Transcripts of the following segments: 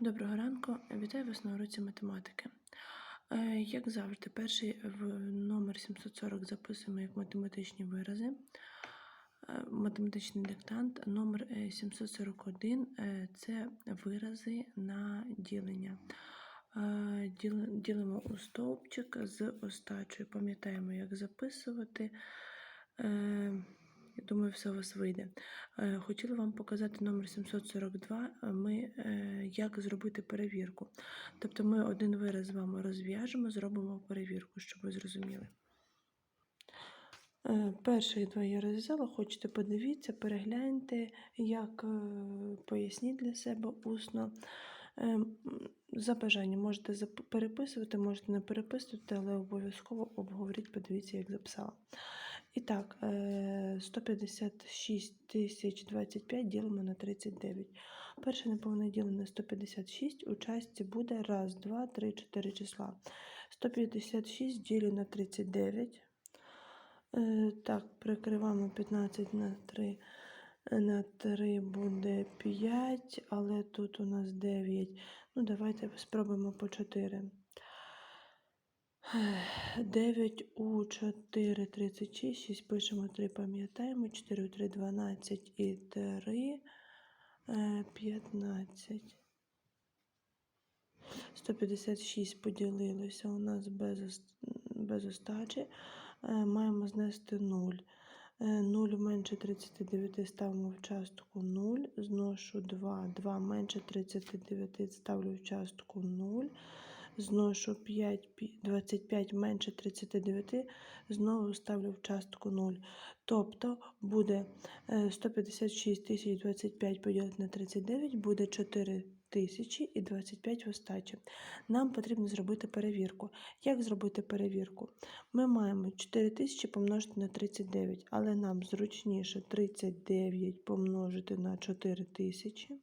Доброго ранку, вітаю вас на уроці математики. Е, Як завжди, перший в номер 740 записуємо як математичні вирази. Е, Математичний диктант. Номер е, 741 е, це вирази на ділення. Ділимо у стовпчик з остачою. Пам'ятаємо, як записувати. Я думаю, все у вас вийде. Е, Хотіла вам показати номер 742, е, ми, е, як зробити перевірку. Тобто ми один вираз з вами розв'яжемо, зробимо перевірку, щоб ви зрозуміли. Перших два я розв'язала, хочете подивіться, перегляньте, як поясніть для себе усно. За бажанням можете переписувати, можете не переписувати, але обов'язково обговоріть, подивіться, як записала. І так, е, 156 тисяч 25 ділимо на 39. Перше неповне ділення 156 у часті буде 1, 2, 3, 4 числа. 156 ділю на 39. Е, Так, прикриваємо 15 на 3. На 3 буде 5, але тут у нас 9. Ну, давайте спробуємо по 4. 9 у 4 36, 6 пишемо 3, пам'ятаємо, 4 у 3 12 і 3 е, 15. 156 поділилося у нас без, без остачі. Е, Маємо знести 0. 0 менше 39 ставимо в частку 0. Зношу 2. 2 менше 39 ставлю в частку 0. Зношу 5, пі- 25 менше 39, знову ставлю в частку 0. Тобто буде е, 156 тисяч 25 поділити на 39, буде 4 тисячі і 25 в остачі. Нам потрібно зробити перевірку. Як зробити перевірку? Ми маємо 4 тисячі помножити на 39, але нам зручніше 39 помножити на 4 тисячі.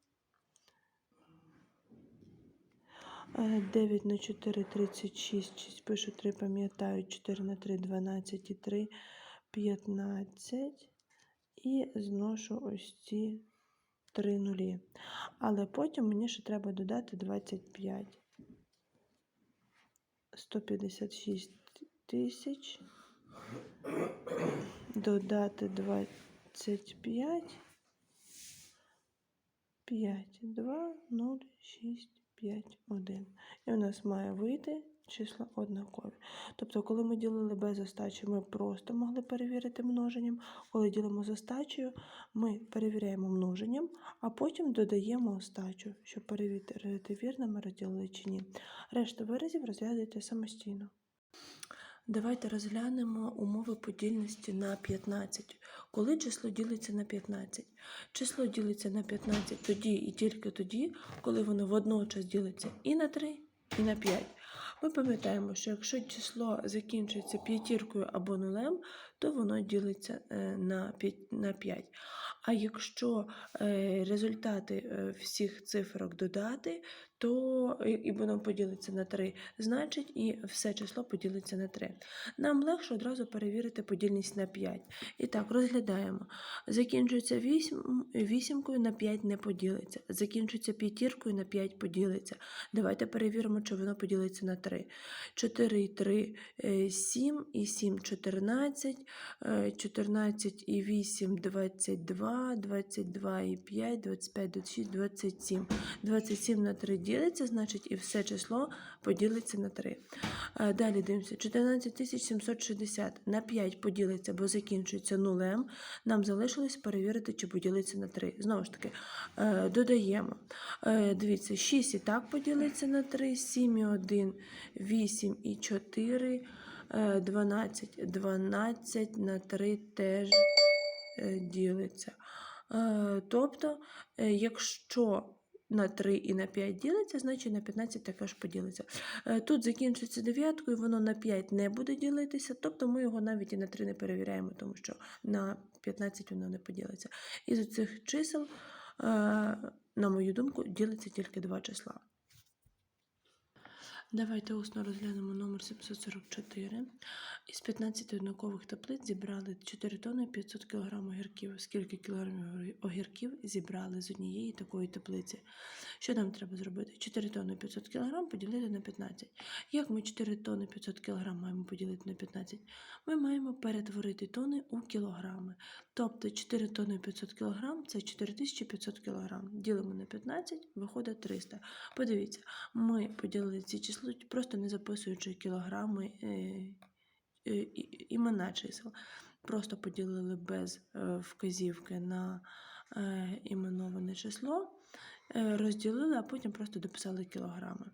Е, 9 на 4 36, 6 пишу 3, пам'ятаю, 4 на 3 12 і 3 15 і зношу ось ці 3 нулі. Але потім мені ще треба додати 25. 156 тисяч. Додати 25. 5, 2, 0, 6, 5, 1. І у нас має вийти числа однакові. Тобто, коли ми ділили без остачі, ми просто могли перевірити множенням. Коли ділимо з остачею, ми перевіряємо множенням, а потім додаємо остачу, щоб перевірити, вірно ми розділили чи ні. Решту виразів розв'язуйте самостійно. Давайте розглянемо умови подільності на 15. Коли число ділиться на 15? Число ділиться на 15 тоді і тільки тоді, коли воно водночас ділиться і на 3, і на 5. Ми пам'ятаємо, що якщо число закінчується п'ятіркою або нулем, то воно ділиться е, на 5. На 5. А якщо е, результати е, всіх цифрок додати, то і- воно поділиться на 3, значить і все число поділиться на 3. Нам легше одразу перевірити подільність на 5. І так, розглядаємо. Закінчується 8, вісімкою на 5 не поділиться. Закінчується п'ятіркою на 5 поділиться. Давайте перевіримо, чи воно поділиться на 3. 4 і 3 – 7, і 7 – 14, е, 14 і 8 – 22, 22 і 5 – 25, 26, 27. 27 на 3 ділиться, значить і все число поділиться на 3. Е, Далі дивимося. 14760 на 5 поділиться, бо закінчується нулем. Нам залишилось перевірити, чи поділиться на 3. Знову ж таки, е, додаємо. Е, Дивіться, 6 і так поділиться на 3, 7 і 1, 8 і 4, е, 12. 12 на 3 теж е, ділиться. Е, Тобто, е, якщо на 3 і на 5 ділиться, значить на 15 також поділиться. Е, Тут закінчується дев'яткою, воно на 5 не буде ділитися, тобто ми його навіть і на 3 не перевіряємо, тому що на 15 воно не поділиться. Із цих чисел, е, на мою думку, ділиться тільки два числа. Давайте усно розглянемо номер 744. Із 15 однакових таблиць зібрали 4 тонни 500 кг огірків. Скільки кілограмів огірків зібрали з однієї такої таблиці? Що нам треба зробити? 4 тонни 500 кг поділити на 15. Як ми 4 тонни 500 кг маємо поділити на 15? Ми маємо перетворити тонни у кілограми. Тобто 4 тонни 500 кг це 4500 кг. Ділимо на 15, виходить 300. Подивіться, ми поділили ці числа, просто не записуючи кілограми е, е, імена чисел. Просто поділили без е, вказівки на іменоване число, розділили, а потім просто дописали кілограми.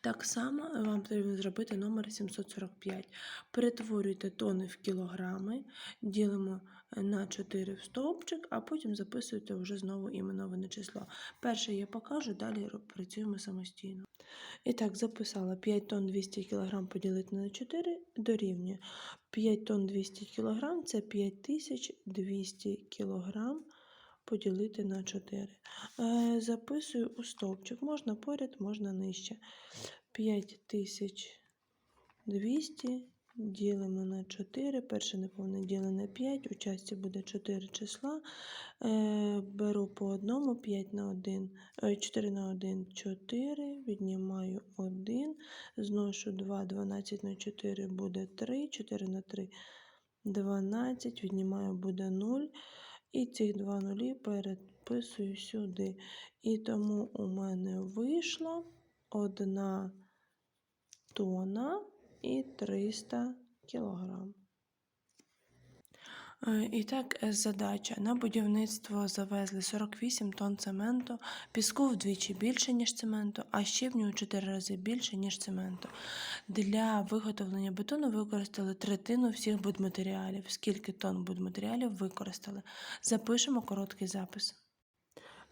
Так само вам потрібно зробити номер 745. Перетворюйте тони в кілограми, ділимо е, на 4 в стовпчик, а потім записуєте вже знову іменоване число. Перше я покажу, далі працюємо самостійно. І так, записала 5 тонн 200 кг поділити на 4 дорівнює. 5 тонн 200 кг це 5200 кг поділити на 4. Е, записую у стовпчик. Можна поряд, можна нижче. 5200 ділимо на 4. Перше неповне діле на 5. У часті буде 4 числа. Е, беру по одному 5 на 1, е, 4 на 1 4. Віднімаю 1. Зношу 2, 12 на 4 буде 3. 4 на 3 12. Віднімаю буде 0. І ці два нулі переписую сюди. І тому у мене вийшло 1 тонна і 300 кілограм. Е, І так, е, задача. На будівництво завезли 48 тонн цементу, піску вдвічі більше, ніж цементу, а щебню у 4 рази більше, ніж цементу. Для виготовлення бетону використали третину всіх будматеріалів. Скільки тонн будматеріалів використали? Запишемо короткий запис.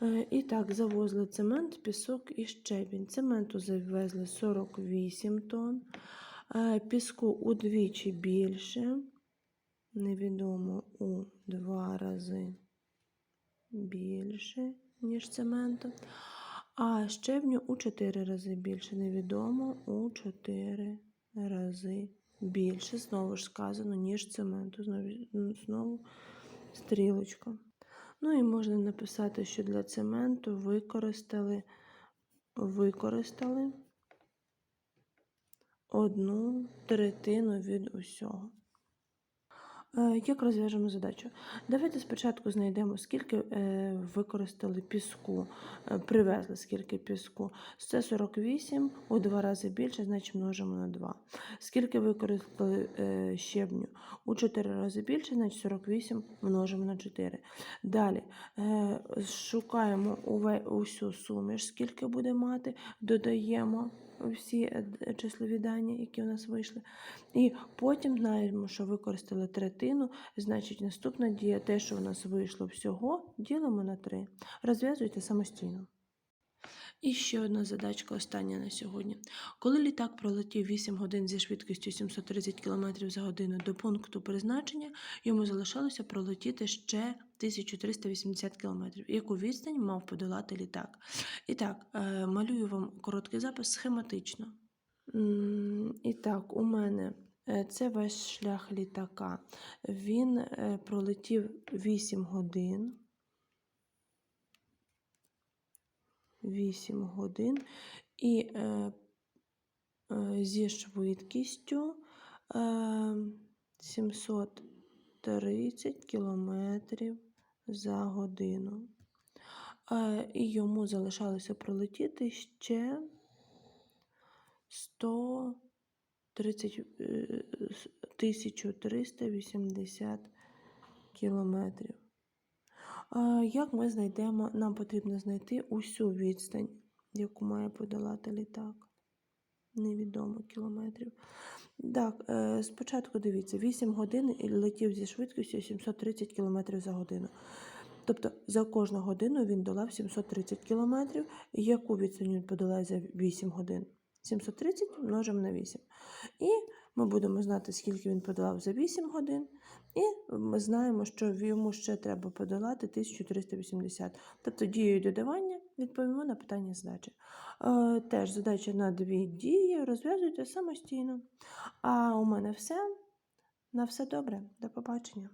Е, І так, завозили цемент, пісок і щебінь. Цементу завезли 48 тонн, піску удвічі більше, невідомо у два рази більше, ніж цементу, а щебню у 4 рази більше, невідомо у 4 рази більше. Знову ж сказано, ніж цементу. Знову, знову стрілочка. Ну і можна написати, що для цементу використали, використали одну третину від усього. Е, Як розв'яжемо задачу? Давайте спочатку знайдемо, скільки е, використали піску, е, привезли скільки піску. Це 48, у два рази більше, значить множимо на 2. Скільки використали щебню? У 4 рази більше, значить 48 множимо на 4. Далі шукаємо усю суміш, скільки буде мати, додаємо всі е, числові дані, які у нас вийшли. І потім знаємо, що використали третину, значить наступна дія, те, що у нас вийшло всього, ділимо на 3. Розв'язуйте самостійно. І ще одна задачка остання на сьогодні. Коли літак пролетів 8 годин зі швидкістю 730 км за годину до пункту призначення, йому залишалося пролетіти ще 1380 км. Яку відстань мав подолати літак? І так, е, малюю вам короткий запис схематично. І так, у мене е, це весь шлях літака. Він е, пролетів 8 годин. 8 годин і е, е, зі швидкістю е, 730 км за годину. Е, і йому залишалося пролетіти ще 130, е, с- 1380 кілометрів. Як ми знайдемо, нам потрібно знайти усю відстань, яку має подолати літак. Невідомо кілометрів. Так, е, спочатку дивіться, 8 годин летів зі швидкістю 730 км за годину. Тобто за кожну годину він долав 730 км. Яку відстань він подолає за 8 годин? 730 множимо на 8. І Ми будемо знати, скільки він подолав за 8 годин. І ми знаємо, що йому ще треба подолати 1380. Тобто дією додавання відповімо на питання здачі. Е, теж задача на дві дії розв'язуйте самостійно. А у мене все. На все добре. До побачення.